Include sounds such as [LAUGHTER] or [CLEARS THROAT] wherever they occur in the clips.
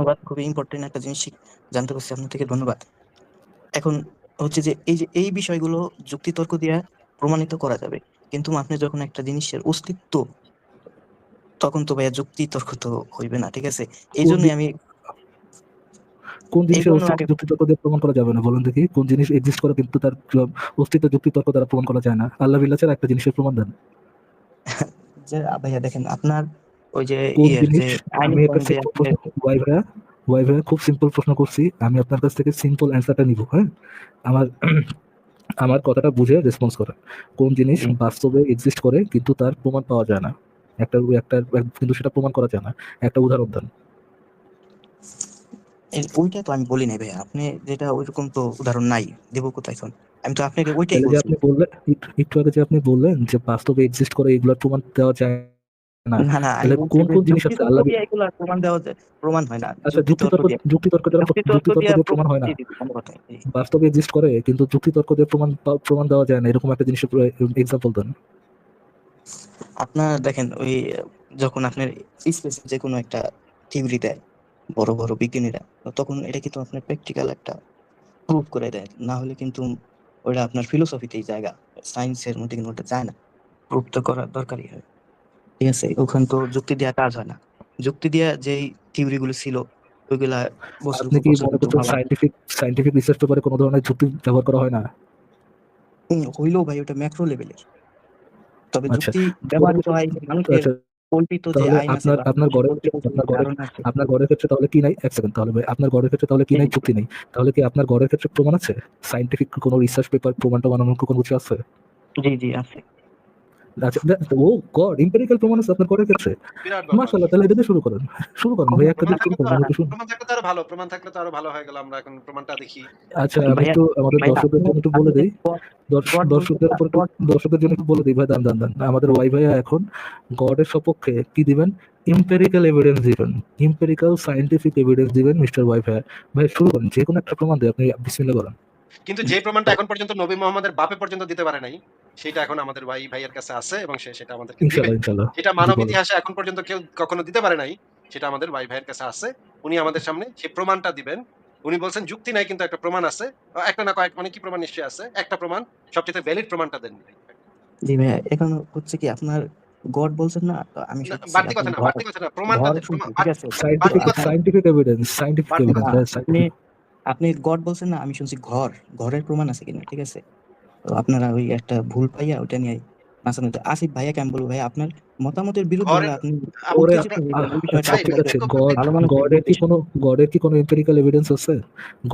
ধন্যবাদ খুবই ইম্পর্টেন্ট একটা জিনিস জানতে পারছি আপনার থেকে ধন্যবাদ। এখন হচ্ছে যে এই যে এই বিষয়গুলো যুক্তিতর্ক দিয়ে প্রমাণিত করা যাবে কিন্তু আপনি যখন একটা জিনিসের অস্তিত্ব তখন তো ভাইয়া যুক্তি তর্ক তো হইবে না ঠিক আছে? এই কোন জন্যই আমি কোন জিনিসের অস্তিত্ব আগে- যুক্তিতর্ক দিয়ে প্রমাণ করা যাবে না বলুন দেখি কোন জিনিস এক্সিস্ট করে কিন্তু তার অস্তিত্ব যুক্তিতর্ক দ্বারা প্রমাণ করা যায় না। আল্লাহ বিল্লাহ ছাড়া একটা জিনিসের প্রমাণ দেন। [LAUGHS] যে ভাইয়া দেখেন আপনার ওই যে আমি খুব সিম্পল প্রশ্ন করছি। আমি আপনার কাছ থেকে সিম্পল অ্যান্সারটা নিব হ্যাঁ? আমার [CLEARS THROAT] আমার কথাটা বুঝে রেসপন্স করেন কোন জিনিস বাস্তবে এক্সিস্ট করে কিন্তু তার প্রমাণ পাওয়া যায় না? একটা একটা কিন্তু সেটা প্রমাণ করা যায় না। একটা উদাহরণ দেন। ওইটা তো আমি বলি নাই ভাইয়া। আপনি যেটা ওইরকম তো উদাহরণ নাই। দেবো কোথায় এখন? আমি তো আপনাকে ওইটাই আপনি বললেন একটু- একটু আগে যে আপনি বললেন যে বাস্তবে এক্সিস্ট করে এগুলোর প্রমাণ দেওয়া যায় না না কোন কোন জিনিস আছে আল্লাহ এগুলো প্রমাণ দেওয়া যায় প্রমাণ হয় না। আচ্ছা যুক্তিতর্ক যুক্তিতর্ক দিয়ে। যুক্তিতর্ক দ্বারা যুক্তিতর্ক যুক্তিতর্ক দিয়ে প্রমাণ হয় না। বাস্তবে এক্সিস্ট করে কিন্তু যুক্তিতর্ক দিয়ে প্রমাণ প্রমাণ দেওয়া যায় না এরকম একটা জিনিসের এক্সাম্পল দেন। আপনার দেখেন ওই যখন আপনার স্পেস যে কোনো একটা থিওরি দেয় বড় বড় বিজ্ঞানীরা তখন এটা কিন্তু আপনার প্র্যাকটিক্যাল একটা প্রুফ করে দেয়। না হলে কিন্তু ওটা আপনার ফিলোসফিতেই জায়গা সায়েন্সের মধ্যে কিন্তু ওটা যায় না। প্রুফ তো করা দরকারই হয়। ঠিক আছে? ওখানে তো যুক্তি দেওয়া কাজ হয় না। যুক্তি দেওয়া যেই থিওরি গুলো ছিল ওইগুলা বছর কি সাইন্টিফিক সাইন্টিফিক রিসার্চ পেপারে কোনো ধরনের যুক্তি ব্যবহার করা হয় না? হুম, হইলেও ভাই ওটা ম্যাক্রো লেভেলের তবে আচ্ছা। যুক্তি ব্যবহৃত হয় মানুষের আচ্ছা। কল্পিত যে আইন আছে আপনার আপনার গড়ের ক্ষেত্রে তাহলে কি নাই? এক সেকেন্ড তাহলে ভাই আপনার গড়ের ক্ষেত্রে তাহলে কি নাই? যুক্তি নেই। তাহলে কি আপনার গড়ের ক্ষেত্রে প্রমাণ আছে? সাইন্টিফিক কোনো রিসার্চ পেপার প্রমাণটা কোনো কিছু আছে? জি জি আছে। ও গড ইম্পেরিক্যাল প্রমাণ আছে আপনার গড়ের ক্ষেত্রে। মাশাআল্লাহ তাহলে এটা দিয়ে শুরু করেন। শুরু করেন ভাই একটা দিয়ে শুরু করেন আমি একটু শুনি। প্রমাণ থাকলে তো আরও ভালো প্রমাণ থাকলে তো আরও ভালো হয়ে গেল আমরা এখন প্রমাণটা দেখি। আচ্ছা আমি একটু আমাদের দর্শকদের জন্য একটু বলে দিই। দর্শকদের উপর দর্শকদের জন্য একটু বলে দিই ভাই দান দান দান আমাদের ওয়াই ভাইয়া এখন গডের সপক্ষে কি দিবেন? ইম্পেরিক্যাল এভিডেন্স দিবেন। ইম্পেরিক্যাল সাইন্টিফিক এভিডেন্স দিবেন মিস্টার ওয়াই ভাইয়া। ভাই শুরু করেন যে কোনো একটা প্রমাণ দিয়ে আপনি বিসমিল্লাহ করেন। কিন্তু যে প্রমাণটা এখন পর্যন্ত নবী মোহাম্মদের বাপে পর্যন্ত দিতে পারে নাই সেটা এখন আমাদের ভাই ভাইয়ের কাছে আছে এবং সে সেটা আমাদেরকে ইনশাআল্লাহ মানব ইতিহাসে এখন পর্যন্ত কেউ কখনো দিতে পারে নাই সেটা আমাদের ভাই ভাইয়ের কাছে আছে। উনি আমাদের সামনে সেই প্রমাণটা দিবেন। উনি বলছেন যুক্তি নাই কিন্তু একটা প্রমাণ আছে। একটা না কয়েক অনেকই প্রমাণ নিশ্চয়ই আছে? একটা প্রমাণ সবচেয়ে ভ্যালিড প্রমাণটা দেন। জি ভাইয়া এখন হচ্ছে কি আপনার গড বলছেন না? তো আমি বাড়তি কথা না বাড়তি কথা না প্রমাণটা দেন, প্রমাণ- ঠিক আছে scientific scientific evidence scientific evidence আপনি গড বলছেন না, আমি শুনছি ঘর, ঘরের প্রমাণ আছে কিনা, ঠিক আছে? তো আপনারা ওই একটা ভুল পাইয়া ওটা নিয়ে আসিফ ভাইয়া কেমন বলব, ভাইয়া, আপনার মতামতের বিরুদ্ধে আপনি আচ্ছা গডের কি কোনো গডের কি কোনো এম্পেরিক্যাল এভিডেন্স আছে?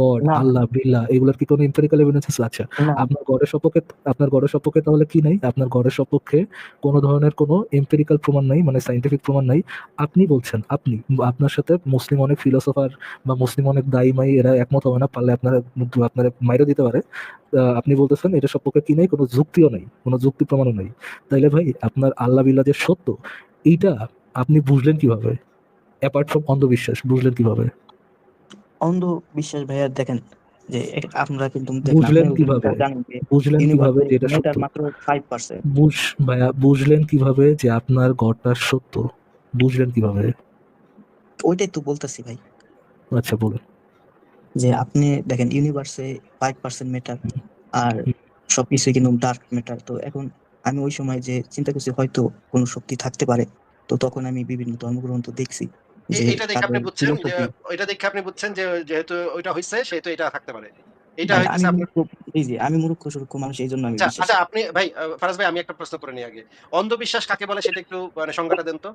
গড আল্লাহ বিল্লাহ এগুলোর কি কোনো এম্পেরিক্যাল এভিডেন্স আছে? আচ্ছা আপনার গড়ের সপক্ষে আপনার গড়ের সপক্ষে তাহলে কি নাই? আপনার গড়ের সপক্ষে কোনো ধরনের কোনো এম্পেরিক্যাল প্রমাণ নাই মানে সাইন্টিফিক প্রমাণ নাই। আপনি বলছেন আপনি আপনার সাথে মুসলিম অনেক ফিলোসফার বা মুসলিম অনেক দায়ী মাই এরা একমত হবে না পারলে আপনার আপনার মাইরে দিতে পারে। আহ, আপনি বলতেছেন এটা সপক্ষে কি নেই? কোনো যুক্তিও নেই কোনো যুক্তি প্রমাণও নেই। তাইলে ভাই আপনার আল্লাহ বিল্লাহ যে সত্য? এইটা আপনি বুঝলেন কীভাবে? অ্যাপার্ট ফ্রম অন্ধবিশ্বাস বুঝলেন কীভাবে? অন্ধ বিশ্বাস ভাইয়া দেখেন যে আপনারা কিন্তু বুঝলেন কীভাবে? বুঝলেন কীভাবে যে এটা সত্য? মাত্র ফাইভ পার্সেন্ট বুঝ ভাইয়া বুঝলেন কীভাবে যে আপনার গড়টা সত্য? বুঝলেন কীভাবে? ওইটাই তো বলতেছি ভাই। আচ্ছা বলুন। যে আপনি দেখেন ইউনিভার্সে ফাইভ পার্সেন্ট মেটার আর সবকিছু কিন্তু ডার্ক মেটার তো এখন আমি ওই সময় যে চিন্তা করছি হয়তো কোনো শক্তি থাকতে পারে তো তখন আমি বিভিন্ন ধর্মগ্রন্থ দেখছি এটা দেখে আপনি বুঝছেন যে দেখে আপনি বুঝছেন যে যেহেতু ওইটা হইছে সেহেতু এটা থাকতে পারে। এটা আমি মূর্খ সুরক্ষ মানুষ এই জন্য আমি আচ্ছা আচ্ছা আপনি ভাই ফারাজ ভাই আমি একটা প্রশ্ন করে নিই আগে। অন্ধবিশ্বাস কাকে বলে সেটা একটু মানে সংজ্ঞাটা দেন তো।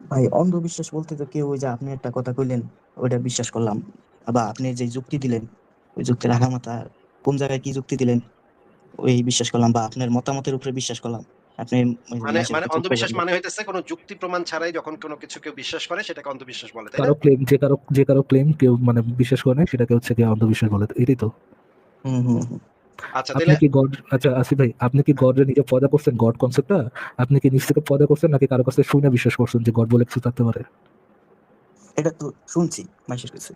ভাই অন্ধবিশ্বাস বলতে তো কেউ ওই যে আপনি একটা কথা কইলেন ওইটা বিশ্বাস করলাম। বা আপনি যে যুক্তি দিলেন ওই যুক্তির আগামাতা কোন জায়গায় কি যুক্তি দিলেন? ওই বিশ্বাস করলাম বা আপনার মতামতের উপরে বিশ্বাস করলাম। আপনি মানে মানে অন্ধবিশ্বাস মানে হইতেছে কোনো যুক্তি প্রমাণ ছাড়াই যখন কোনো কিছু কেউ বিশ্বাস করে সেটাকে অন্ধবিশ্বাস বলে তাই না? কারও ক্লেম যে কারও যে কারও ক্লেম কেউ মানে বিশ্বাস করে না সেটাকে হচ্ছে কি অন্ধবিশ্বাস বলে এটাই তো। হুম হুম। আচ্ছা আপনি তাহলে কি গড আচ্ছা আসিফ ভাই আপনি কি গডের নিজে পয়দা করছেন? গড কনসেপ্টটা আপনি কি নিজ থেকে পয়দা করছেন নাকি কারও কাছে শুনে বিশ্বাস করছেন যে গড বলে কিছু থাকতে পারে? এটা তো শুনছি মানুষের কাছে।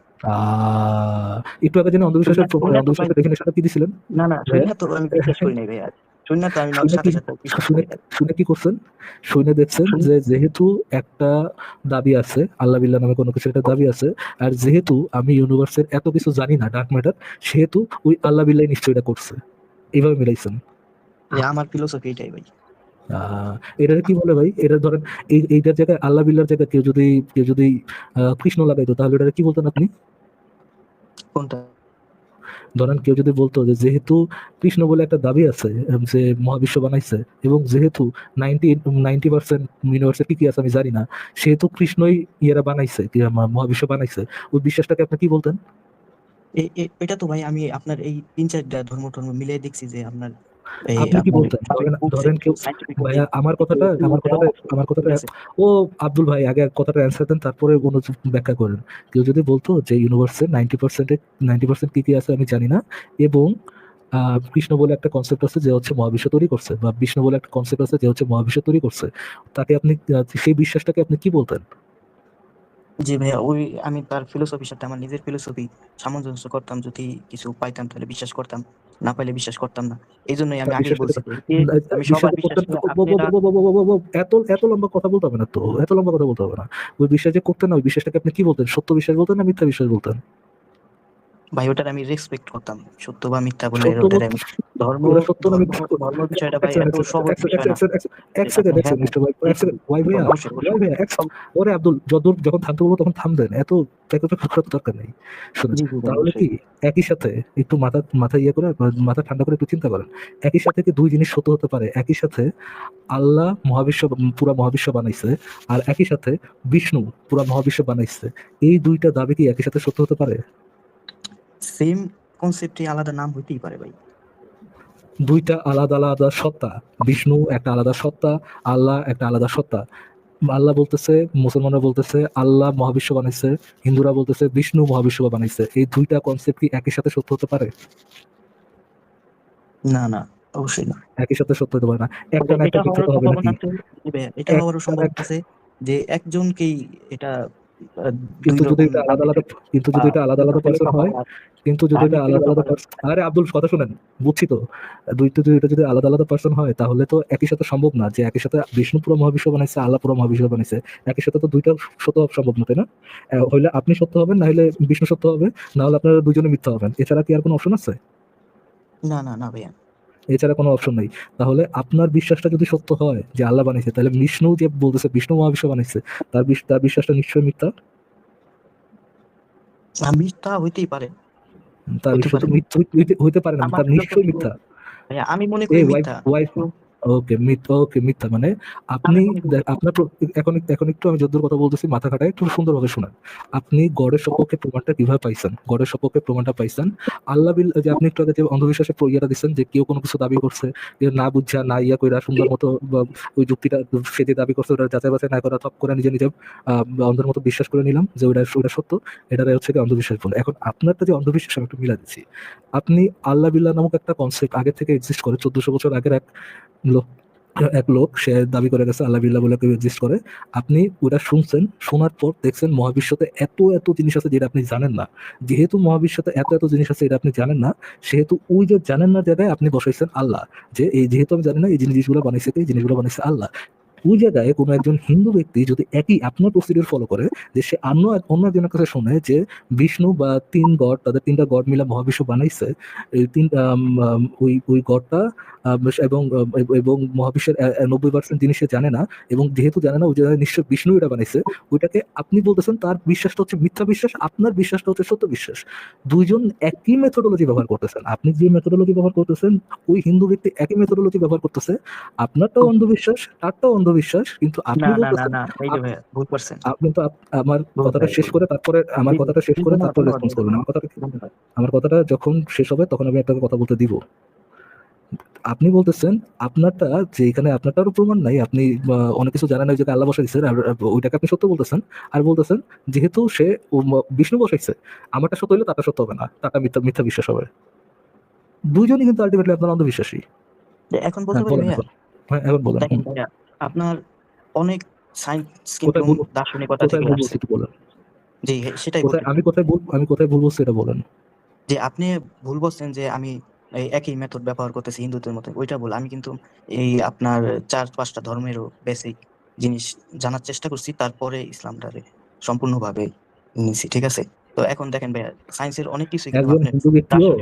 একটু আগে যেন অন্ধবিশ্বাসের অন্ধবিশ্বাসের ভাই- ডেফিনেশনটা কি দিছিলেন? না না ভাইয়া? তো আমি বিশ্বাস করি নাই ভাইয়া। শুনে তো আমি সাথে সাথে শুনে করি না। শুনে কি করছেন? শুনে দেখছেন যে যেহেতু একটা দাবি আছে আল্লাহ বিল্লাহ নামে কোনো কিছু একটা দাবি আছে আর যেহেতু আমি ইউনিভার্সের এত কিছু জানি না ডার্ক ম্যাটার সেহেতু ওই আল্লাহ বিল্লাহ নিশ্চয়ই এটা করছে। এইভাবে মিলাইছেন। আমার ফিলোসফি এটাই ভাই। এটা কি বলে ভাই? এটা ধরেন এই এইটার জায়গায় আল্লাহ বিল্লার জায়গায় কেউ যদি কেউ যদি কৃষ্ণ লাগাইতো তাহলে এটা কি বলতেন আপনি? কোনটা? ধরেন কেউ যদি বলতো যে যেহেতু কৃষ্ণ বলে একটা দাবি আছে যে মহাবিশ্ব বানাইছে এবং যেহেতু নাইনটি নাইনটি পার্সেন্ট ইউনিভার্সের কি কি আছে আমি জানি না সেহেতু কৃষ্ণই ইয়েরা বানাইছে মহাবিশ্ব বানাইছে ওই বিশ্বাসটাকে আপনি কি বলতেন? এটা তো ভাই আমি আপনার এই তিন চারটা ধর্ম টর্ম মিলিয়ে দেখছি যে আপনার আপনি কি? ধরেন- ধরেন কেউ- ভাইয়া আমার কথাটা আমার কথাটা আমার কথাটা ও আব্দুল ভাই আগে কথাটা অ্যান্সার দেন তারপরে কোনো ব্যাখ্যা করেন। কেউ যদি বলতো যে ইউনিভার্সের নাইনটি পার্সেন্টে নাইনটি পার্সেন্ট কি কি আছে আমি জানি না এবং কৃষ্ণ বলে একটা কনসেপ্ট আছে যে হচ্ছে মহাবিশ্ব তৈরি করছে বা বিষ্ণু বলে একটা কনসেপ্ট আছে যে হচ্ছে মহাবিশ্ব তৈরি করছে তাকে আপনি সেই বিশ্বাসটাকে আপনি কি বলতেন? জি ভাইয়া ওই আমি তার ফিলোসফির সাথে আমার নিজের ফিলোসফি সামঞ্জস্য করতাম যদি কিছু পাইতাম তাহলে বিশ্বাস করতাম। না পাইলে বিশ্বাস করতাম না। এই জন্যই আমি আগে বলছি করতে- যে এ- আমি সবার এত এত লম্বা কথা বলতে হবে না তো এত লম্বা কথা বলতে হবে না। ওই বিশ্বাস যে করতেন না ওই বিশ্বাসটাকে আপনি কি বলতেন? সত্য বিশ্বাস বলতেন না মিথ্যা বিশ্বাস বলতেন? ভাই ওটার আমি রেসপেক্ট করতাম। সত্য বা মিথ্যা বলে ওটার আমি ধর্ম সত্য না ধর্ম- মিথ্যা ধর্ম বিষয়টা ভাই এত সহজ বিষয় এক না সেকেন্ড, এক সেকেন্ড, এক সেকেন্ড, মিস্টার ভাই, এক সেকেন্ড, ওয়াই এক ওরে আব্দুল যতদূর যখন থামতে বলব তখন থাম দেন। এত প্যাকে প্যাকে করার দরকার নেই। তাহলে কি একই সাথে একটু মাথা মাথা ইয়ে করে মাথা ঠান্ডা করে একটু চিন্তা করেন। একই সাথে কি দুই জিনিস সত্য হতে পারে? একই সাথে আল্লাহ মহাবিশ্ব পুরা মহাবিশ্ব বানাইছে আর একই সাথে বিষ্ণু পুরা মহাবিশ্ব বানাইছে। এই দুইটা দাবি কি একই সাথে সত্য হতে পারে? সেম কনসেপ্টে আলাদা নাম হইতেই পারে ভাই। দুইটা আলাদা আলাদা সত্তা। বিষ্ণু একটা আলাদা সত্তা আল্লাহ একটা আলাদা সত্তা। আল্লাহ বলতেছে মুসলমানরা বলতেছে আল্লাহ মহাবিশ্ব বানাইছে হিন্দুরা বলতেছে বিষ্ণু মহাবিশ্ব বানাইছে। এই দুইটা কনসেপ্ট কি একই সাথে সত্য হতে পারে? না না অবশ্যই না। একই সাথে সত্য হতে পারে না। একটা না একটা হবে নাকি? ভাইয়া, এটা হওয়ারও সম্ভাবনা আছে যে একজনকেই এটা কিন্তু যদি এটা আলাদা আলাদা কিন্তু যদি এটা আলাদা আলাদা পার্সন হয় কিন্তু যদি এটা আলাদা আলাদা পার্সন আরে আব্দুল কথা শুনেন বুঝছি তো। দুইটা যদি এটা যদি আলাদা আলাদা পার্সন হয় তাহলে তো একই সাথে সম্ভব না যে একই সাথে বিষ্ণু পুরো মহাবিশ্ব বানাইছে আল্লাহ পুরো মহাবিশ্ব বানাইছে। একই সাথে তো দুইটা সত্য সম্ভব না তাই না? হইলে আপনি সত্য হবেন না হলে বিষ্ণু সত্য হবে না হলে আপনারা দুজনে মিথ্যা হবেন। এছাড়া কি আর কোনো অপশন আছে? না না না ভাইয়া। এছাড়া কোনো অপশন নেই। তাহলে আপনার বিশ্বাসটা যদি সত্য হয় যে আল্লাহ বানিয়েছে তাহলে বিষ্ণু যে বলতেছে বিষ্ণু মহাবিশ্ব বানিয়েছে তার তার বিশ্বাসটা নিশ্চয়ই মিথ্যা? মিথ্যা হইতেই পারে। তার বিশ্বাস। হইতে- পারে না তার নিশ্চয়ই মিথ্যা। আমি মনে করি মিথ্যা। ওকে মিথ্যা ওকে মিথ্যা মানে আপনি আপনার এখন এখন একটু আমি যদ্দূর কথা বলতেছি মাথা খাটায় একটু সুন্দরভাবে শুনেন। আপনি গড়ের সপক্ষে প্রমাণটা কীভাবে পাইছেন? গড়ের সপক্ষে প্রমাণটা পাইছেন? আল্লাহ বিল যে আপনি একটু আগে যে অন্ধবিশ্বাসের ইয়েটা দিচ্ছেন যে কেউ কোনো কিছু দাবি করছে না বুঝা না ইয়া কইরা সুন্দর মতো ওই যুক্তিটা সে যে দাবি করছে ওটা যাচাই বাছাই না করা থপ করে নিজে নিজে আহ, অন্ধের মতো বিশ্বাস করে নিলাম যে ওটা ওটা সত্য এটা হচ্ছে কি অন্ধবিশ্বাস বলে। এখন আপনারটা যে অন্ধবিশ্বাস আমি একটু মিলা দিচ্ছি। আপনি আল্লাহ বিল্লাহ নামক একটা কনসেপ্ট আগে থেকে এক্সিস্ট করে চোদ্দশো বছর আগের এক লোক, এক লোক, সে দাবি করে গেছে, আল্লাহ বিল্লাহ বলে কেউ এক্সিস্ট করে। আপনি ওটা শুনছেন, শোনার পর দেখছেন মহাবিশ্বতে এত এত জিনিস আছে যেটা আপনি জানেন না। যেহেতু মহাবিশ্বতে এত এত জিনিস আছে এটা আপনি জানেন না, সেহেতু ওই যে জানেন না জায়গায় আপনি বসাইছেন আল্লাহ। যে এই যেহেতু আমি জানি না, এই জিনিসগুলো বানিয়েছে এই জিনিসগুলো বানিয়েছে আল্লাহ। ওই জায়গায় কোনো একজন হিন্দু ব্যক্তি যদি একই আপনার প্রসিডিউর ফলো করে যে সে অন্য অন্য একজনের কাছে শোনে যে বিষ্ণু বা তিন গড তাদের তিনটা গড মিলে মহাবিশ্ব বানাইছে এই তিন ওই ওই গডটা এবং এবং মহাবিশ্বের নব্বই পার্সেন্ট জিনিস সে জানে না এবং যেহেতু জানে না ওই জায়গায় নিশ্চয় বিষ্ণু এটা বানাইছে ওইটাকে আপনি বলতেছেন তার বিশ্বাসটা হচ্ছে মিথ্যা বিশ্বাস আপনার বিশ্বাসটা হচ্ছে সত্য বিশ্বাস। দুইজন একই মেথোডোলজি ব্যবহার করতেছেন আপনি যে মেথোডোলজি ব্যবহার করতেছেন ওই হিন্দু ব্যক্তি একই মেথোডোলজি ব্যবহার করতেছে আপনারটাও অন্ধবিশ্বাস তারটাও অন্ধবিশ্বাস কিন্তু আপনি না না না বলতেছেন না এই যে ভাইয়া ভুল করছেন। আপনি তো আপ- আমার কথাটা শেষ করে তারপরে আমার কথাটা শেষ করে তারপরে রেসপন্স করবেন আমার কথাটা আমার কথাটা যখন শেষ হবে তখন আমি আপনাকে কথা বলতে দিব। আপনি বলতেছেন আপনারটা যে এখানে আপনারটারও প্রমাণ নাই আপনি অনেক কিছু জানেন ওই জায়গায় আল্লাহ বসাইছে আর ওইটাকে আপনি সত্য বলতেছেন। আর বলতেছেন যেহেতু সে বিষ্ণু বসাইছে আমারটা সত্য হইলে তারটা সত্য হবে না তারটা মিথ্যা মিথ্যা বিশ্বাস হবে। দুইজনই কিন্তু আলটিমেটলি আপনার অন্ধবিশ্বাসী। এখন বলতে হ্যাঁ পারি বলেন হ্যাঁ এখন বলেন। আপনার অনেক সায়েন্স কিন্তু দার্শনিকতা থেকে আসছে। জি সেটাই আমি কোথায় ভুল আমি কোথায় ভুল বলছি এটা বলেন। যে আপনি ভুল বলছেন যে আমি এই একই মেথড ব্যবহার করতেছি হিন্দুদের মতো ওইটা বলে। আমি কিন্তু এই আপনার চার পাঁচটা ধর্মেরও বেসিক জিনিস জানার চেষ্টা করছি তারপরে ইসলামটারে সম্পূর্ণভাবে নিছি ঠিক আছে? তো এখন দেখেন ভাইয়া সায়েন্সের অনেক কিছু একজন হিন্দু ব্যক্তিও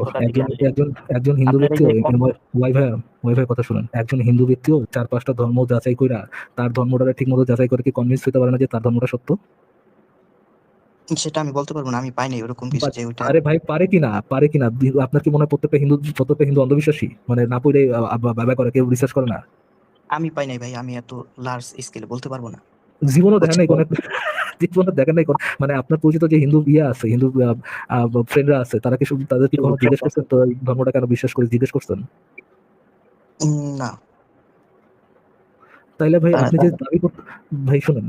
একজন একজন হিন্দু ব্যক্তিও যে কম- ওয়াই ভাই ওয়াই ভাই কথা শুনেন। একজন হিন্দু ব্যক্তিও চার পাঁচটা ধর্ম যাচাই কইরা তার ধর্মটা ঠিক মতো যাচাই করে কি কনভিন্স হতে পারে না যে তার ধর্মটা সত্য? সেটা আমি বলতে পারব না আমি পাইনি ওরকম কিছু যে ওইটা। আরে ভাই পারে কিনা পারে কিনা বি- আপনার কি মনে হয় প্রত্যেকটা হিন্দু প্রত্যেকটা হিন্দু অন্ধবিশ্বাসী? মানে না পড়ে বাবা করে কেউ রিসার্চ করে না? আমি পাই নাই ভাই আমি এত লার্জ স্কেলে বলতে পারব না। জীবনও দেখেন নাই। কোনো জীবনও দেখেন নাই মানে আপনার পরিচিত যে হিন্দু ইয়ে আছে হিন্দু ফ্রেন্ডরা আছে তারা কি শুধু তাদের কি কোনো জিজ্ঞেস করছেন তো ধর্মটা কেন বিশ্বাস করে জিজ্ঞেস করছেন? না। তাইলে ভাই আপনি যে দাবি ভাই শুনেন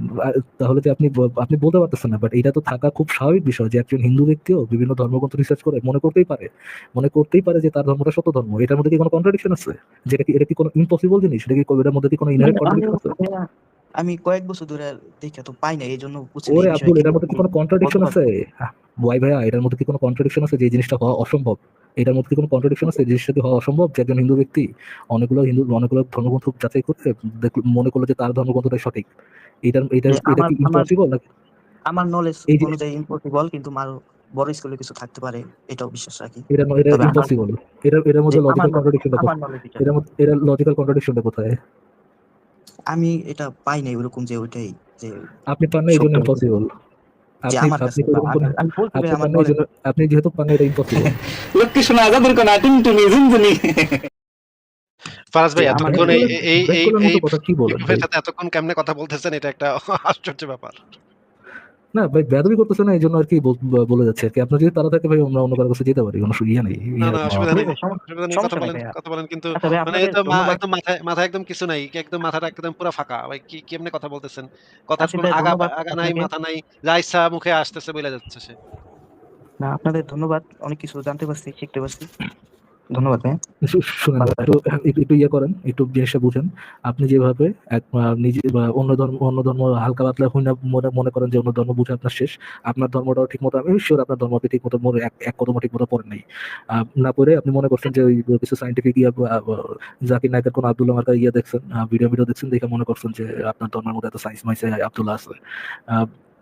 তাহলে যে আপনি আপনি বলতে পারতেছেন না বাট এটা তো থাকা খুব স্বাভাবিক বিষয় যে একজন হিন্দু ব্যক্তিও বিভিন্ন ধর্মগ্রন্থ রিসার্চ করে মনে করতেই পারে। মনে করতেই পারে যে তার ধর্মটা সত্য ধর্ম। এটার মধ্যে কি কোনো কন্ট্রাডিকশন আছে? যেটা কি এটা কি কোনো ইম্পসিবল জিনিস? এটা কি এটার মধ্যে কি কোনো ইনহেরিট আমি- কন্ট্রাডিকশন আছে আমি কয়েক বছর ধরে দেখে তো পাই না এই জন্য ওরে আব্দুল এটার মধ্যে কি কোনো কন্ট্রাডিকশন আছে? ওয়াই ভাইয়া এটার মধ্যে কি কোনো কন্ট্রাডিকশন আছে যে জিনিসটা হওয়া অসম্ভব? এটার মধ্যে কি কোনো কন্ট্রাডিকশন আছে যে জিনিসটা কি হওয়া অসম্ভব? যে একজন হিন্দু ব্যক্তি অনেকগুলো হিন্দু অনেকগুলো ধর্মগ্রন্থ যাচাই করে দেখল- মনে করল যে তার ধর্মগ্রন্থটাই সঠিক। এটার এটা এটা কি ইম্পসিবল নাকি? আমার নলেজ এই অনুযায়ী ইম্পসিবল কিন্তু মার বড় স্কুলে কিছু থাকতে পারে এটাও বিশ্বাস রাখি। এটা এটা ইম্পসিবল এটা এটার মধ্যে লজিক্যাল কন্ট্রাডিকশনটা। মধ্যে এটা লজিক্যাল কন্ট্রাডিকশনটা কোথায়? আমি এটা পাই নাই ওরকম যে ওইটাই যে আপনি পান না এই জন্য। ইম্পসিবল আপনি এরকম যেহেতু পান এটা ইম্পসিবল লক্ষ্মী শোনা আজাদের কোনা টুনটুনি ঝুনঝুনি ফারাজ ভাই এতক্ষণ এই এই এই সাথে এতক্ষণ কেমনে কথা বলতেছেন এটা একটা আশ্চর্য ব্যাপার। না ভাই বেদবি করতেছে না এই জন্য আর কি বলে যাচ্ছে আর কি আপনার যদি তারা থাকে ভাই আমরা অন্য কারও কাছে যেতে পারি কোনো ইয়ে নেই না ইয়ে না নেই। নেই। কথা বলেন কথা বলেন কিন্তু আচ্ছা মানে। একদম মাথায় মাথায় একদম কিছু নাই একদম মাথাটা একদম পুরো ফাঁকা। ভাই কি কেমনে কথা বলতেছেন? কথা আচ্ছা কোনো আগা আগা নাই মাথা নাই যা ইচ্ছা মুখে আসতেছে বলে যাচ্ছে সে। না আপনাদের ধন্যবাদ অনেক কিছু জানতে পারছি শিখতে পারছি। ধন্যবাদ ভাই শুনেন একটু একটু- ইয়ে করেন একটু জিনিসটা বুঝেন। আপনি যেভাবে এক নিজে অন্য ধর্ম অন্য ধর্ম হালকা পাতলা হই না মনে মনে করেন যে অন্য ধর্ম বুঝে আপনার শেষ। আপনার ধর্মটাও ঠিক মতো আমি শিওর আপনার ধর্ম আপনি ঠিক মতো মনে এক এক কদম ঠিক মতো পড়েন নাই না পড়ে আপনি মনে করছেন যে ওই কিছু সাইন্টিফিক ইয়ে জাকির নায়কের কোন আব্দুল্লাহ মার্কার ইয়ে দেখছেন ভিডিও ভিডিও দেখছেন দেখে মনে করছেন যে আপনার ধর্মের মধ্যে এত সায়েন্স মাইসে আব্দুল্লাহ আছে।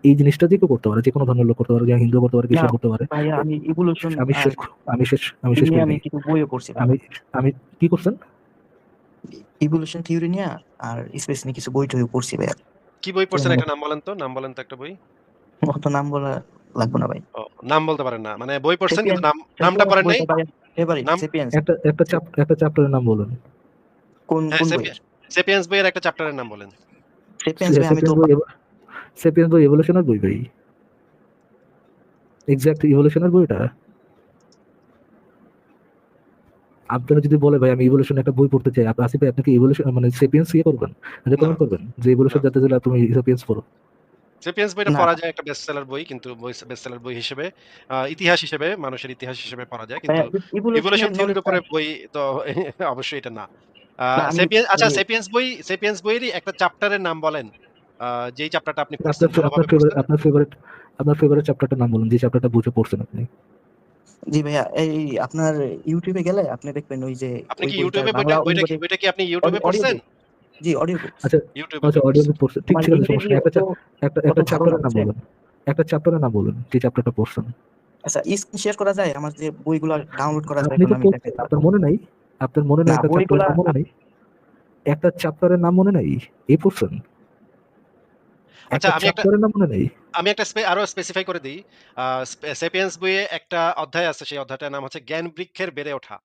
এই জিনিসটা যে কেউ করতে পারে যে কোনো ধর্মের লোক করতে পারে হিন্দু করতে পারে খ্রিস্টান করতে পারে। আমি ইভলিউশন আমি শেষ আমি শেষ আমি শেষ আমি কিছু বইও পড়ছি। আমি আমি কি করছেন? ইভলিউশন থিওরি নিয়ে আর স্পেস নিয়ে কিছু বই টইও পড়ছি ভাইয়া। কি বই পড়ছেন একটা নাম বলেন তো? নাম বলেন তো একটা বই। অত নাম বলা লাগবে না ভাই। ও, নাম বলতে পারেন না। মানে বই পড়ছেন কিন্তু নাম নামটা পড়েন নাই। নাম? সেপিয়েন্স একটা একটা চাপ একটা চ্যাপ্টারের নাম বলুন। কোন হ্যাঁ, কোন বই? সেপিয়েন্স বইয়ের একটা চ্যাপ্টারের নাম বলেন। সেপিয়েন্স ভাই আমি তো সেপিয়েন্স বই এভলিউশনের বই ভাই। এক্সাক্ট ইভলিউশনের বইটা? আপনারা যদি বলে ভাই আমি ইভলিউশন একটা বই পড়তে চাই আপনি আসিফ ভাই আপনি কি ইভলিউশন মানে সেপিয়েন্স ইয়ে করবেন? রেকমেন্ড করবেন যে ইভলিউশন। যাতে গেলে তুমি সেপিয়েন্স পড়ো। সেপিয়েন্স বইটা পড়া যায় একটা বেস্ট সেলার বই কিন্তু বই বেস্ট সেলার বই হিসেবে ইতিহাস হিসেবে মানুষের ইতিহাস হিসেবে পড়া যায় কিন্তু ইভলিউশন থিওরির উপরে বই তো [LAUGHS] অবশ্যই এটা না। সেপিয়েন্স আচ্ছা সেপিয়েন্স বই সেপিয়েন্স বইয়েরই একটা চ্যাপ্টারের নাম বলেন। যেই চ্যাপ্টারটা আপনি পড়ছেন আপনার আপনার ফেভারিট আপনার ফেভারিট আপনার ফেভারিট চ্যাপ্টারটার নাম বলুন যে চ্যাপ্টারটা বুঝে পড়ছেন আপনি। জি ভাইয়া এই আপনার ইউটিউবে গেলে আপনি দেখবেন ওই যে আপনি কি ইউটিউবে বইটা বইটা কি বইটা কি আপনি ইউটিউবে পড়ছেন? জি অডিও বুক। আচ্ছা ইউটিউবে আচ্ছা অডিও বুক পড়ছেন। ঠিক ঠিক আছে সমস্যা নেই। একটা একটা একটা চ্যাপ্টারের নাম বলুন। একটা চ্যাপ্টারের নাম বলুন যে চ্যাপ্টারটা পড়ছেন। আচ্ছা স্ক্রিন শেয়ার করা যায়? আমার যে বইগুলো ডাউনলোড করা যায় আপনার মনে নাই? আপনার মনে নাই একটা চ্যাপ্টারের নাম মনে নাই? একটা চ্যাপ্টারের নাম মনে নাই? এই পড়ছেন? আচ্ছা, আমি একটা- মনে আমি একটা স্পে- আরও স্পেসিফাই করে দিই। সেপিয়েন্স বইয়ে একটা অধ্যায় আছে সেই অধ্যায়টার নাম হচ্ছে জ্ঞান বৃক্ষের বেড়ে ওঠা।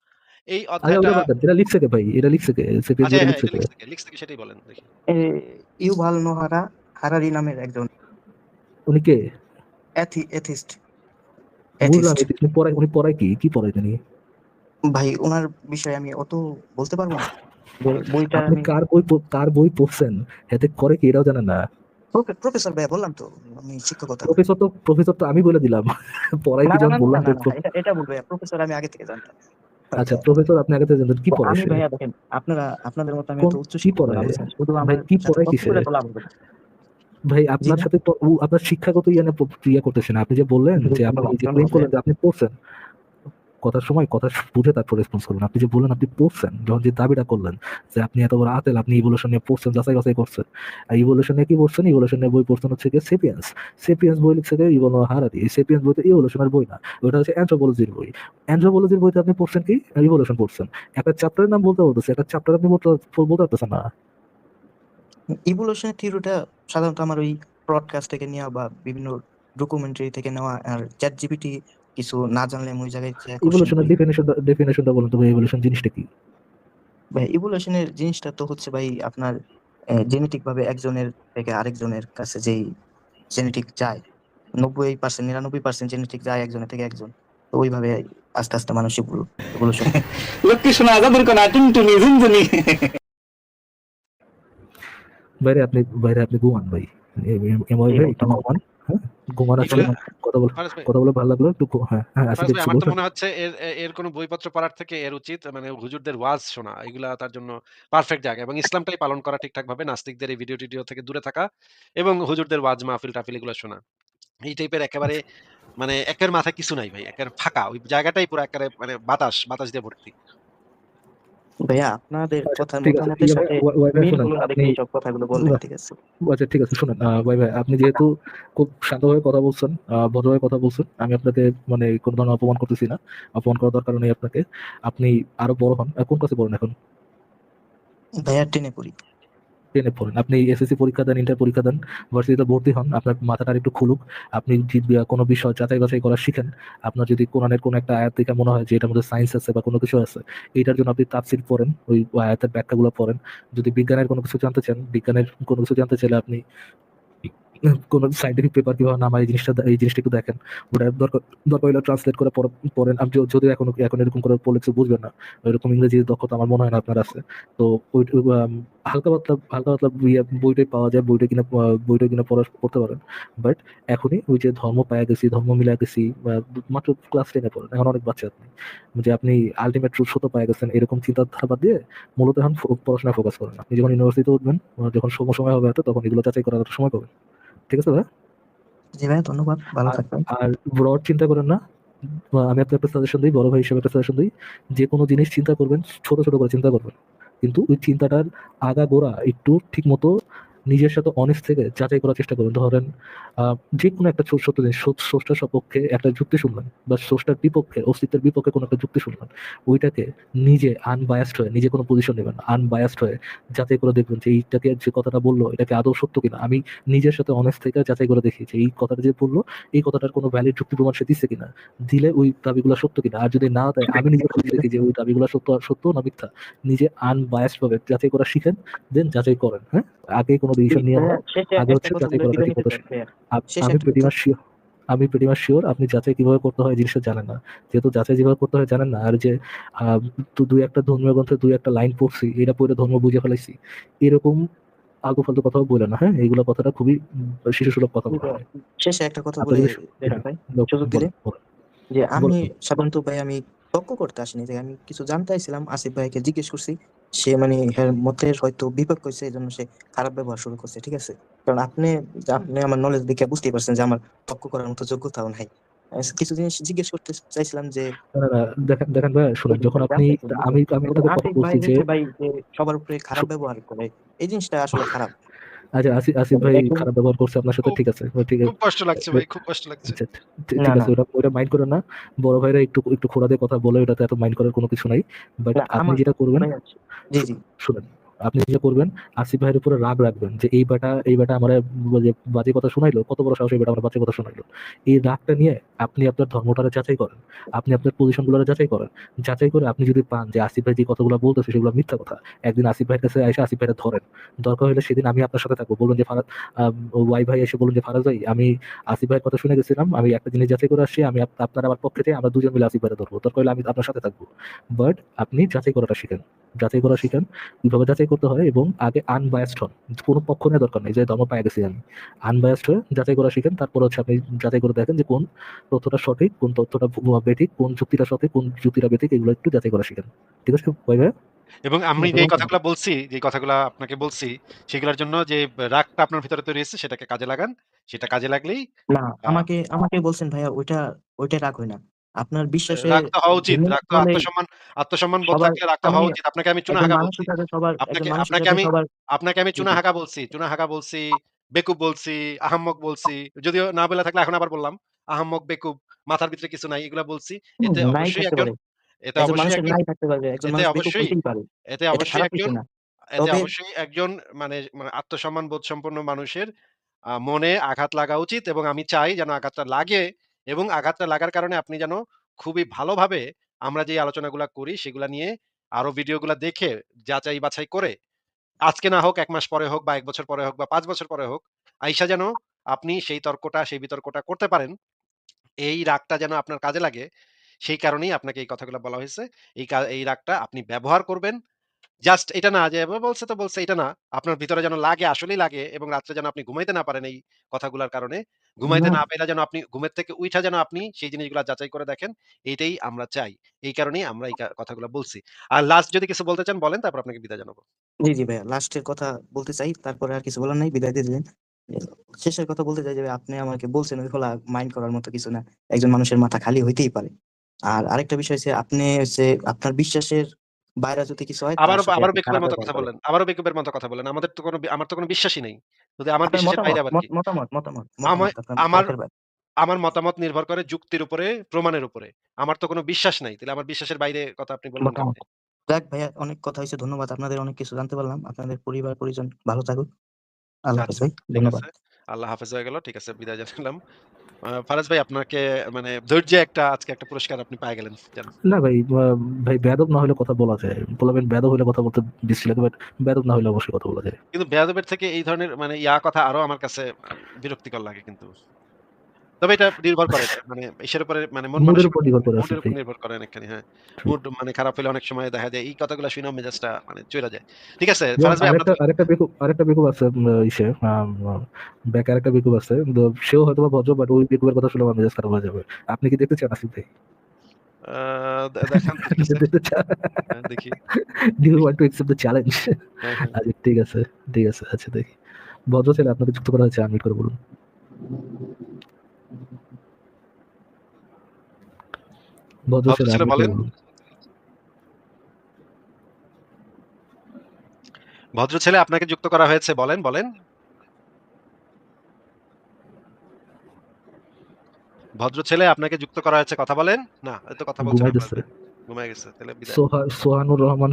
এই অধ্যায়টা বাদ দেন, এটা লিখছে কে ভাই? এটা লিখছে কে? সেপিএস আচ্ছা হ্যাঁ লিখছে কে? লিখছে কে? সেটাই বলেন দেখি। ইউভাল নোহারা হারারি নামের একজন। উনি কে? এথি এথিস্ট উনি পড়ায় উনি পড়ায় কি? কি পড়ায় জানি ভাই ওনার বিষয়ে আমি অত বলতে পারব না। বইটা আপনি কার বই কার বই পড়ছেন? এতে করে কি এটাও জানেন না? প্রফেসর ভাই বললাম তো আমি শিক্ষকতা প্রফেসর তো প্রফেসর তো আমি বলে দিলাম পড়াই কি যখন বললাম এটা বলবে প্রফেসর আমি আগে থেকে জানতাম আচ্ছা প্রফেসর আপনি আগে থেকে জানতেন কি পড়ায় আমি? ভাইয়া দেখেন আপনারা আপনাদের মতো আমি তো উচ্চ কি বুঝছেন? শুধু ভাই, কি পড়ায় হবে না। ভাই আপনার সাথে তো আপনার শিক্ষাগত ইয়ে নিয়ে প- ইয়ে করতেছেন আপনি যে বললেন যে আপনি ধন্যবাদ, যে ক্লেম করলেন যে আপনি পড়ছেন কথার সময়, কথা বুঝে তারপর রেসপন্স করবেন। আপনি যে বললেন, আপনি পড়ছেন, যখন যে দাবিটা করলেন, যে আপনি এত বড় আতেল, আপনি ইভলিউশন নিয়ে পড়ছেন, যাচাই বাছাই করছেন। আর ইভলিউশন নিয়ে কি পড়ছেন? ইভলিউশন নিয়ে বই পড়ছেন হচ্ছে গিয়ে সেপিয়েন্স সেপিয়েন্স বই লিখছে গিয়ে ইভনো হারারি এই সেপিয়েন্স বইতে ইভলিউশনের বই না। ওটা হচ্ছে অ্যান্থ্রোপোলজির বই। অ্যান্থ্রোপোলজির বইতে আপনি পড়ছেন কি? ইভলিউশন পড়ছেন। একটা চ্যাপ্টারের নাম বলতে বলতেছে একটা চ্যাপ্টার আপনি বলতে বলতে পারতেছেন না? ইভলিউশনের থিওরিটা সাধারণত আমার ওই ব্রডকাস্ট থেকে নেওয়া বা বিভিন্ন ডকুমেন্টারি থেকে নেওয়া আর চ্যাট জিপিটি কিছু না জানলে আমি ওই জায়গায় ইভলিউশনের। ডেফিনেশন ডেফিনেশনটা বলুন তো ইভলিউশন জিনিসটা কি? ভাই ইভলিউশনের জিনিসটা তো হচ্ছে ভাই আপনার জেনেটিক ভাবে একজনের থেকে আরেকজনের কাছে যেই জেনেটিক যায় নব্বই পার্সেন্ট নিরানব্বই পার্সেন্ট জেনেটিক যায় একজনের থেকে একজন। তো ওইভাবে আস্তে আস্তে মানুষ ইভলিউশন [LAUGHS] লক্ষ্মী শোনা আজাদের কোনা টুনটুনি ঝুনঝুনি বাইরে আপনি বাইরে আপনি ঘুমান ভাই। এমআই ভাই ঘুমান। হ্যাঁ? ঘুমান কথা বল কথা বলে ভালো লাগল একটু হ্যাঁ হ্যাঁ আমার তো মনে হচ্ছে এর এর কোনো বইপত্র পড়ার থেকে এর উচিত মানে হুজুরদের ওয়াজ শোনা এগুলা তার জন্য পারফেক্ট জায়গা এবং ইসলামটাই পালন করা ঠিকঠাক ভাবে নাস্তিকদের এই ভিডিও টিডিও থেকে দূরে থাকা এবং হুজুরদের ওয়াজ মাহফিল টাফিল এগুলো শোনা। এই টাইপের একেবারে মানে একের মাথায় কিছু নাই ভাই একের ফাঁকা ওই জায়গাটাই পুরো একেবারে মানে বাতাস বাতাস দিয়ে ভর্তি। ভাইয়া আপনাদের কথা ঠিক আছে। মতামতের সাথে ওয়াই ভাই মিল হলো না দেখে এইসব কথাগুলো বললেন ঠিক আছে। আচ্ছা ঠিক আছে শুনেন। ভাই ভাই আপনি যেহেতু খুব শান্তভাবে কথা বলছেন ভদ্রভাবে কথা বলছেন আমি আপনাকে মানে কোনো ধরনের অপমান করতেছি না। অপমান করার দরকার নেই আপনাকে। আপনি আরও বড় হন। কোন কাছে বলেন এখন? ভাইয়া টেনে পড়ি। টেনে পড়েন। আপনি এসএসসি পরীক্ষা দেন ইন্টার পরীক্ষা দেন ভার্সিটিতে ভর্তি হন, আপনার মাথাটা একটু খুলুক। আপনি কোনো বিষয় যাচাই বাছাই করা শিখেন, আপনার যদি কোরআনের কোনো একটা আয়াত দেখে মনে হয় যে এটার মধ্যে সায়েন্স আছে বা কোনো কিছু আছে এইটার জন্য আপনি তাফসির পড়েন, ওই আয়াতের ব্যাখ্যাগুলো পড়েন। যদি বিজ্ঞানের কোনো কিছু জানতে চান, বিজ্ঞানের কোনো কিছু জানতে চাইলে আপনি কোনো সাইন্টিফিক পেপার কীভাবে নামা এই জিনিসটা এই জিনিসটা একটু দেখেন। ওটা দরকার দরকার ট্রান্সলেট করে পড়- পড়েন। আপনি যদি- এখন এখন এরকম করে পড়লে বুঝবেন না। ওইরকম ইংরেজি দক্ষতা আমার মনে হয় না আপনার আছে। তো ওই হালকা পাতলা হালকা পাতলা বইটাই পাওয়া যায়। বইটা কিনা বইটা কিনা পড়া পড়তে পারেন। বাট এখনই ওই যে ধর্ম পায়া গেছি, ধর্ম মিলা গেছি মাত্র ক্লাস টেনে পড়েন। এখন অনেক বাচ্চা আপনি। যে আপনি আলটিমেট ট্রুথ সত্য পায়া গেছেন, এরকম চিন্তাধারা দিয়ে মূলত এখন পড়াশোনায় ফোকাস করেন। আপনি যখন ইউনিভার্সিটিতে উঠবেন যখন সময় হবে হয়তো তখন এগুলো যাচাই করার সময় পাবেন। ঠিক আছে ভাই? জি ভাই ধন্যবাদ ভালো থাকবেন। আর ব্রড চিন্তা করেন না। আমি একটা সাজেশন দিই বড় ভাই হিসেবে একটা সাজেশন দিই। যে কোনো জিনিস চিন্তা করবেন ছোট ছোট করে চিন্তা করবেন। কিন্তু ওই চিন্তাটার আগা গোড়া একটু ঠিক মতো নিজের সাথে অনেস্ট থেকে যাচাই করার চেষ্টা করবেন। ধরেন যে কোনো একটা ছোট জিনিস স্রষ্টার সপক্ষে একটা যুক্তি শুনলেন বা স্রষ্টার বিপক্ষে, অস্তিত্বের বিপক্ষে কোনো একটা যুক্তি শুনলেন ওইটাকে নিজে আনবায়াসড হয়ে, নিজে কোনো পজিশন নেবেন আনবায়াসড হয়ে যাচাই করে দেখবেন যে এইটাকে যে কথাটা বলল, এটাকে আদৌ সত্য কিনা। আমি নিজের সাথে অনেস্ট থেকে যাচাই করে দেখি যে এই কথাটা যে বলল, এই কথাটার কোনো ভ্যালিড যুক্তি প্রমাণ সে দিচ্ছে কিনা। দিলে ওই দাবিগুলো সত্য কিনা। আর যদি না দেয়, আমি নিজে খুঁজে দেখি যে ওই দাবিগুলো সত্য আর সত্য না মিথ্যা। নিজে আনবায়াসড ভাবে যাচাই করা শিখেন, দেন যাচাই করেন হ্যাঁ? আগে কোনো ডিসিশন নিয়ে আগে হচ্ছে কথা যাচাই ঠিক মতো আমি কথা। আমি sure আপনি যাচাই কীভাবে করতে হয় জিনিসটা জানেন না যেহেতু যাচাই যেভাবে করতে হয় জানেন না আর যে দুই একটা ধর্মীয় গ্রন্থে দুই একটা লাইন পড়ছি এটা পড়ে ধর্ম বুঝে ফেলাইছি এরকম আলতু ফালতু কথাও বলে না হ্যাঁ এইগুলো কথাটা খুবই শিশু সুলভ কথা বলা হয় শেষে একটা কথা বলে? বল- বল। যে আমি। সাধারণত ভাই আমি তর্ক করতে আসিনি যে আমি কিছু জানতে চাইছিলাম আসিফ ভাইকে জিজ্ঞেস করছি সে মানে এর মতের হয়তো বিপক্ষ হয়েছে এই জন্য সে খারাপ ব্যবহার শুরু করছে ঠিক আছে? কারণ আপনি আপনি আমার নলেজ দেখে বুঝতেই পারছেন যে আমার তর্ক করার মতো যোগ্যতাও নাই। কিছু জিনিস জিজ্ঞেস করতে চাইছিলাম যে দেখেন দেখেন ভাই শুনুন যখন আপনি আমি আমি কথা বলছি যে ভাই যে সবার উপরে খারাপ ব্যবহার করে এই জিনিসটা আসলে খারাপ। আচ্ছা আসিফ আসিফ ভাই খারাপ ব্যবহার করছে আপনার সাথে ঠিক আছে ঠিক আছে। খুব কষ্ট লাগছে ভাই খুব কষ্ট লাগছে। আচ্ছা ঠিক না, আছে ওটা ওটা মাইন্ড করেন না। বড় ভাইরা একটু একটু খোলা দিয়ে কথা বলে ওটাতে এত মাইন্ড করার কোনো কিছু নাই। বাট আপনি যেটা করবেন। শুনেন, আপনি যেটা করবেন, আসিফ ভাইয়ের উপরে রাগ রাখবেন যে এই বেটা এই বেটা আমার বাজে কথা শোনাইলো, কত বড় সাহস এই বেটা আমার বাজে কথা শোনাইলো। এই রাগটা নিয়ে আপনি আপনার ধর্মটারে যাচাই করেন, আপনি আপনার পজিশনগুলো যাচাই করেন। যাচাই করে আপনি যদি পান যে আসিফ ভাই যে কথাগুলো বলতেছে সেগুলো মিথ্যা কথা, একদিন আসিফ ভাইয়ের কাছে এসে আসিফ ভাইয়ের ধরেন। দরকার হলে সেদিন আমি আপনার সাথে থাকব। বলুন যে ফারাজ ওয়াই ভাই এসে বলুন যে, ফারাজ ভাই, আমি আসিফ ভাইয়ের কথা শুনে গেছিলাম, আমি একটা জিনিস যাচাই করে আসছি, আমি আপনার আমার পক্ষে আমরা দুজন মিলে আসিফ ভাইয়ের ধরবো। দরকার হলে আমি আপনার সাথে থাকব। বাট আপনি যাচাই করাটা শিখেন। যাচাই করা শিখেন কীভাবে যাচাই করতে হয় এবং আগে আনবায়াসড হন। কোনো পক্ষ নেওয়া দরকার নেই যে ধর্ম পায়ে গেছি আমি। আনবায়াসড হয়ে যাচাই করা শিখেন তারপর হচ্ছে আপনি যাচাই করে দেখেন যে কোন তথ্যটা সঠিক কোন তথ্যটা বেঠিক কোন যুক্তিটা সঠিক কোন যুক্তিটা বেঠিক এগুলো একটু যাচাই করা শিখেন। ঠিক আছে ভাই ভাই? এবং আমি যে কথাগুলো বলছি যে কথাগুলো আপনাকে বলছি সেগুলোর জন্য যে রাগটা আপনার ভিতরে তৈরি হয়েছে সেটাকে কাজে লাগান। সেটা কাজে লাগলেই না আমাকে আমাকে বলছেন ভাইয়া ওইটা ওইটা রাগ হয় না। আপনার বিশ্বাসে রাখতে হওয়া উচিত। রাখতে আত্মসম্মান আত্মসম্মান বোধ থাকলে রাখতে হওয়া উচিত। আপনাকে আমি চুনা মানুষ বলছি। আপনাকে আপনাকে আমি আপনাকে আমি চুনা। হাঁকা বলছি, চুনা হাঁকা বলছি, বেকুব বলছি, আহাম্মক বলছি। যদিও না বলে থাকলে এখন আবার বললাম। আহাম্মক, বেকুব, মাথার ভিতরে কিছু নাই এগুলা বলছি। এতে অবশ্যই একজন এতে অবশ্যই একজন নাই থাকতে পারবে। একজন অবশ্যই পারে। এতে অবশ্যই একজন। এতে অবশ্যই একজন মানে মানে আত্মসম্মান বোধ সম্পন্ন মানুষের মনে আঘাত লাগা উচিত এবং আমি চাই যেন আঘাতটা লাগে এবং আঘাতটা লাগার কারণে আপনি যেন খুবই ভালোভাবে আমরা যে আলোচনাগুলো করি সেগুলা নিয়ে আরও ভিডিওগুলো দেখে যাচাই বাছাই করে আজকে না হোক এক মাস পরে হোক বা এক বছর পরে হোক বা পাঁচ বছর পরে হোক, আইসা যেন আপনি সেই তর্কটা, সেই বিতর্কটা করতে পারেন। এই রাগটা যেন আপনার কাজে লাগে, সেই কারণেই আপনাকে এই কথাগুলো বলা হয়েছে। এই এই রাগটা আপনি ব্যবহার করবেন। জাস্ট এটা না যে বলছে তো বলছে এটা না। আপনার ভিতরে যেন লাগে, আসলেই লাগে এবং রাত্রে যেন আপনি ঘুমাইতে না পারেন এই কথাগুলার কারণে। ঘুমাইতে না না যেন আপনি ঘুমের থেকে উইঠা যেন আপনি সেই জিনিসগুলা যাচাই করে দেখেন। এইটাই আমরা চাই। এই কারণেই আমরা এই কথাগুলা বলছি। আর লাস্ট যদি কিছু বলতে চান বলেন তারপর আপনাকে বিদায় জানাব। জি, জি ভাইয়া। লাস্টের কথা বলতে চাই। তারপরে আর কিছু বলার নাই। বিদায় দিয়ে দিলেন। শেষের কথা বলতে চাই যে আপনি আমাকে বলছেন ওই খোলা মাইন্ড করার মতো কিছু না। একজন মানুষের মাথা খালি হইতেই পারে। আর আরেকটা বিষয় হচ্ছে আপনি হচ্ছে আপনার বিশ্বাসের বাইরে যদি কিছু হয় আবারও আবারও বেকুবের মতো কথা। বললেন। আবারও বেকুবের মতো কথা বললেন। আমাদের তো কোনো আমার তো কোনো বিশ্বাসই নেই। যদি আমার বিশ্বাসের বাইরে মতামত আবার কি? মতামত মতামত আমার আমার মতামত নির্ভর করে যুক্তির উপরে, প্রমাণের উপরে। আমার তো কোনো বিশ্বাস নাই। তাহলে আমার বিশ্বাসের বাইরে কথা আপনি বললেন? যাক ভাইয়া অনেক কথা হয়েছে ধন্যবাদ। আপনাদের অনেক কিছু জানতে পারলাম। আপনাদের পরিবার পরিজন ভালো থাকুক। আল্লাহ হাফেজ আচ্ছা, ভাই। ধন্যবাদ। আল্লাহ হাফেজ হয়ে গেল। ঠিক আছে, বিদায় জানালাম। ফারাজ ভাই আপনাকে মানে ধৈর্য একটা আজকে একটা পুরস্কার আপনি পেয়ে গেলেন। না ভাই ভাই বেদব না হলে কথা বলা যায়। বলবেন বেদব হলে কথা বলতে বিশ্রী লাগে বাট বেদব না হলে অবশ্যই কথা বলা যায়। কিন্তু বেদবের থেকে এই ধরনের মানে ইয়া কথা আরও আমার কাছে বিরক্তিকর লাগে কিন্তু। তবে এটা নির্ভর করে মানে ইসের উপরে মানে মন মুডের উপর নির্ভর করে অনেকখানি হ্যাঁ। মুড মানে খারাপ হলে অনেক সময় দেখা যায় এই কথাগুলা শুনে মেজাজটা মানে চইলা যায়। ঠিক আছে, ফারাজ ভাই আপনার আরেকটা বেকুব আরেকটা বেকুব আছে ইসে ব্যাক আরেকটা বেকুব আছে। তো সেও হয়তোবা ভদ্র বাট ওই বেকুবের কথা শুনে মেজাজ খারাপ হয়ে যাবে। আপনি কি দেখতে চান আসিফ ভাই? ঠিক আছে। দেখি। আচ্ছা ঠিক আছে, ঠিক আছে। আচ্ছা দেখি। ভদ্র ছেলে আপনাকে যুক্ত করা হয়েছে আনমিউট করে বলুন। ভদ্র ছেলে বলেন। ভদ্র আপনাকে যুক্ত করা হয়েছে বলেন, বলেন। ভদ্র ছেলে আপনাকে যুক্ত করা হয়েছে কথা বলেন? না, এত তো কথা বলছেন। ঘুমায় গেছে। তাহলে বিদায়। সোহানুর রহমান